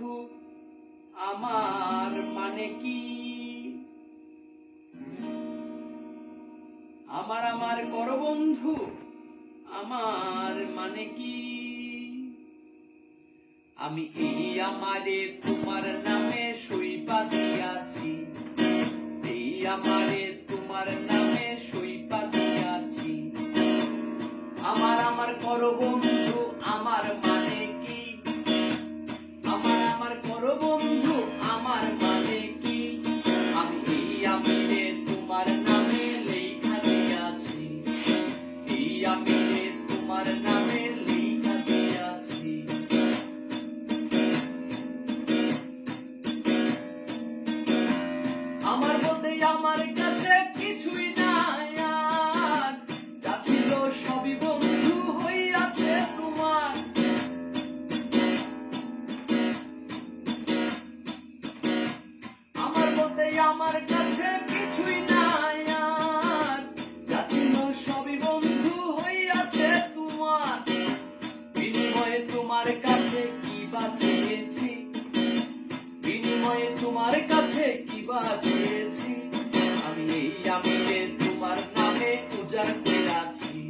বন্ধু আমার মানে কি? আমার আমার কর বন্ধু আমার মানে কি? আমি এই আমারে তোমার নামে সই পাতিয়াছি এই আমারে তোমার নামে সই পাতিয়াছি আমার আমার কর বন্ধু আমার আমার কাছে কিছুই নাই আর। যা ছিল সবই বন্ধু হইয়াছে তোমার। আমার মধ্যে আমার কাছে কিছুই নাই আর। যা ছিল সবই বন্ধু হইয়াছে তোমার। বিনিময়ে তোমার কাছে কি বাঁচিয়েছি? বিনিময়ে তোমার কাছে কি বাঁচিয়েছি? see.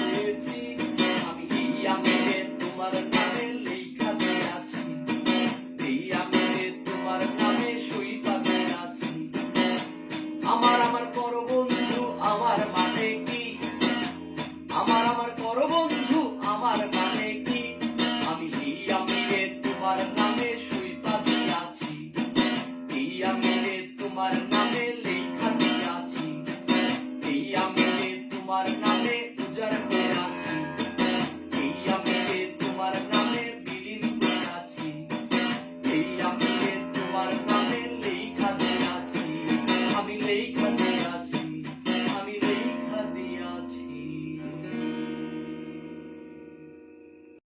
Money.